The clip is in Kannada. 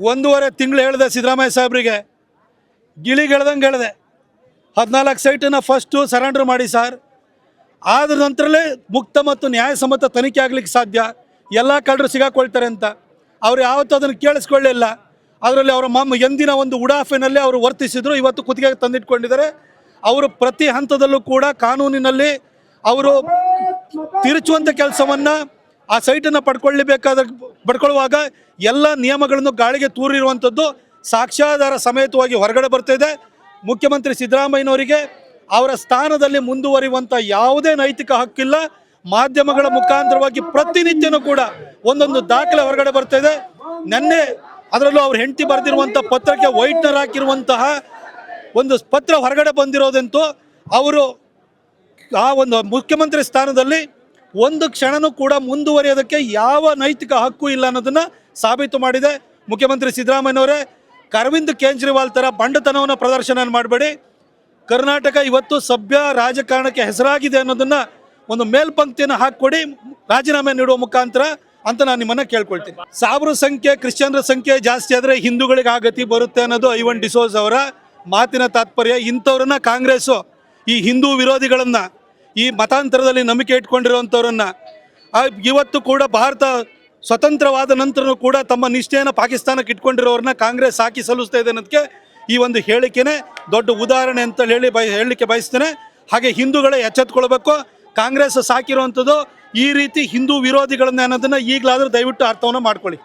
ಒಂದೂವರೆ ತಿಂಗಳು ಹೇಳಿದೆ ಸಿದ್ದರಾಮಯ್ಯ ಸಾಹೇಬ್ರಿಗೆ. ಗಿಳಿಗೆ ಹೇಳ್ದಂಗೆ ಹೇಳಿದೆ. ಹದಿನಾಲ್ಕು ಸೈಟನ್ನು ಫಸ್ಟು ಸರೆಂಡರ್ ಮಾಡಿ ಸರ್. ಆದ ನಂತರಲೇ ಮುಕ್ತ ಮತ್ತು ನ್ಯಾಯಸಮ್ಮತ ತನಿಖೆ ಆಗ್ಲಿಕ್ಕೆ ಸಾಧ್ಯ. ಎಲ್ಲ ಕಳ್ಳರು ಸಿಗಾಕೊಳ್ತಾರೆ ಅಂತ. ಅವ್ರು ಯಾವತ್ತೂ ಅದನ್ನು ಕೇಳಿಸ್ಕೊಳ್ಳಿಲ್ಲ. ಅದರಲ್ಲಿ ಅವರ ಮಮ್ಮ ಎಂದಿನ ಒಂದು ಉಡಾಫೆನಲ್ಲಿ ಅವರು ವರ್ತಿಸಿದ್ರು. ಇವತ್ತು ಕುತ್ತಿಗೆಗೆ ತಂದಿಟ್ಕೊಂಡಿದ್ದಾರೆ. ಅವರು ಪ್ರತಿ ಹಂತದಲ್ಲೂ ಕೂಡ ಕಾನೂನಿನಲ್ಲಿ ಅವರು ತಿರುಚುವಂಥ ಕೆಲಸವನ್ನು ಆ ಸೈಟನ್ನು ಪಡ್ಕೊಳ್ಳಬೇಕಾದ ಪಡ್ಕೊಳ್ಳುವಾಗ ಎಲ್ಲ ನಿಯಮಗಳನ್ನು ಗಾಳಿಗೆ ತೂರಿರುವಂಥದ್ದು ಸಾಕ್ಷ್ಯಾಧಾರ ಸಮೇತವಾಗಿ ಹೊರಗಡೆ ಬರ್ತಿದೆ. ಮುಖ್ಯಮಂತ್ರಿ ಸಿದ್ದರಾಮಯ್ಯನವರಿಗೆ ಅವರ ಸ್ಥಾನದಲ್ಲಿ ಮುಂದುವರಿಯುವಂಥ ಯಾವುದೇ ನೈತಿಕ ಹಕ್ಕಿಲ್ಲ. ಮಾಧ್ಯಮಗಳ ಮುಖಾಂತರವಾಗಿ ಪ್ರತಿನಿತ್ಯನೂ ಕೂಡ ಒಂದೊಂದು ದಾಖಲೆ ಹೊರಗಡೆ ಬರ್ತಾ ಇದೆ ನಿನ್ನೆ ಅದರಲ್ಲೂ ಅವ್ರ ಹೆಂಡತಿ ಬರೆದಿರುವಂಥ ಪತ್ರಕ್ಕೆ ವೈಟ್ನರ್ ಹಾಕಿರುವಂತಹ ಒಂದು ಪತ್ರ ಹೊರಗಡೆ ಬಂದಿರೋದಂತೂ ಅವರು ಆ ಒಂದು ಮುಖ್ಯಮಂತ್ರಿ ಸ್ಥಾನದಲ್ಲಿ ಒಂದು ಕ್ಷಣನೂ ಕೂಡ ಮುಂದುವರಿಯೋದಕ್ಕೆ ಯಾವ ನೈತಿಕ ಹಕ್ಕು ಇಲ್ಲ ಅನ್ನೋದನ್ನ ಸಾಬೀತು ಮಾಡಿದೆ ಮುಖ್ಯಮಂತ್ರಿ ಸಿದ್ದರಾಮಯ್ಯನವರೇ. ಅರವಿಂದ್ ಕೇಜ್ರಿವಾಲ್ ಥರ ಬಂಡತನವನ್ನು ಪ್ರದರ್ಶನ ಮಾಡಬೇಡಿ. ಕರ್ನಾಟಕ ಇವತ್ತು ಸಭ್ಯ ರಾಜಕಾರಣಕ್ಕೆ ಹೆಸರಾಗಿದೆ ಅನ್ನೋದನ್ನ ಒಂದು ಮೇಲ್ಪಂಕ್ತಿಯನ್ನು ಹಾಕಿಕೊಡಿ, ರಾಜೀನಾಮೆ ನೀಡುವ ಮುಖಾಂತರ ಅಂತ ನಾನು ನಿಮ್ಮನ್ನ ಕೇಳ್ಕೊಳ್ತೀನಿ. ಸಾವಿರ ಸಂಖ್ಯೆ, ಕ್ರಿಶ್ಚಿಯನ್ರ ಸಂಖ್ಯೆ ಜಾಸ್ತಿ ಆದರೆ ಹಿಂದೂಗಳಿಗೆ ಆಗತಿ ಬರುತ್ತೆ ಅನ್ನೋದು ಐವನ್ ಡಿಸೋಸ್ ಅವರ ಮಾತಿನ ತಾತ್ಪರ್ಯ. ಇಂಥವ್ರನ್ನ ಕಾಂಗ್ರೆಸ್ಸು ಈ ಹಿಂದೂ ವಿರೋಧಿಗಳನ್ನ ಈ ಮತಾಂತರದಲ್ಲಿ ನಂಬಿಕೆ ಇಟ್ಕೊಂಡಿರುವಂಥವ್ರನ್ನ ಇವತ್ತು ಕೂಡ ಭಾರತ ಸ್ವತಂತ್ರವಾದ ನಂತರನೂ ಕೂಡ ತಮ್ಮ ನಿಷ್ಠೆಯನ್ನು ಪಾಕಿಸ್ತಾನಕ್ಕೆ ಇಟ್ಕೊಂಡಿರೋರನ್ನ ಕಾಂಗ್ರೆಸ್ ಸಾಕಿ ಸಲ್ಲಿಸ್ತಾ ಇದೆ ಅನ್ನೋದಕ್ಕೆ ಈ ಒಂದು ಹೇಳಿಕೆನೇ ದೊಡ್ಡ ಉದಾಹರಣೆ ಅಂತ ಹೇಳಿ ಬಯ, ಹೇಳಲಿಕ್ಕೆ ಬಯಸ್ತೇನೆ. ಹಾಗೆ ಹಿಂದೂಗಳೇ ಎಚ್ಚೆತ್ಕೊಳ್ಬೇಕು. ಕಾಂಗ್ರೆಸ್ ಸಾಕಿರುವಂಥದ್ದು ಈ ರೀತಿ ಹಿಂದೂ ವಿರೋಧಿಗಳನ್ನ ಅನ್ನೋದನ್ನ ಈಗಲಾದರೂ ದಯವಿಟ್ಟು ಅರ್ಥವನ್ನು ಮಾಡ್ಕೊಳ್ಳಿ.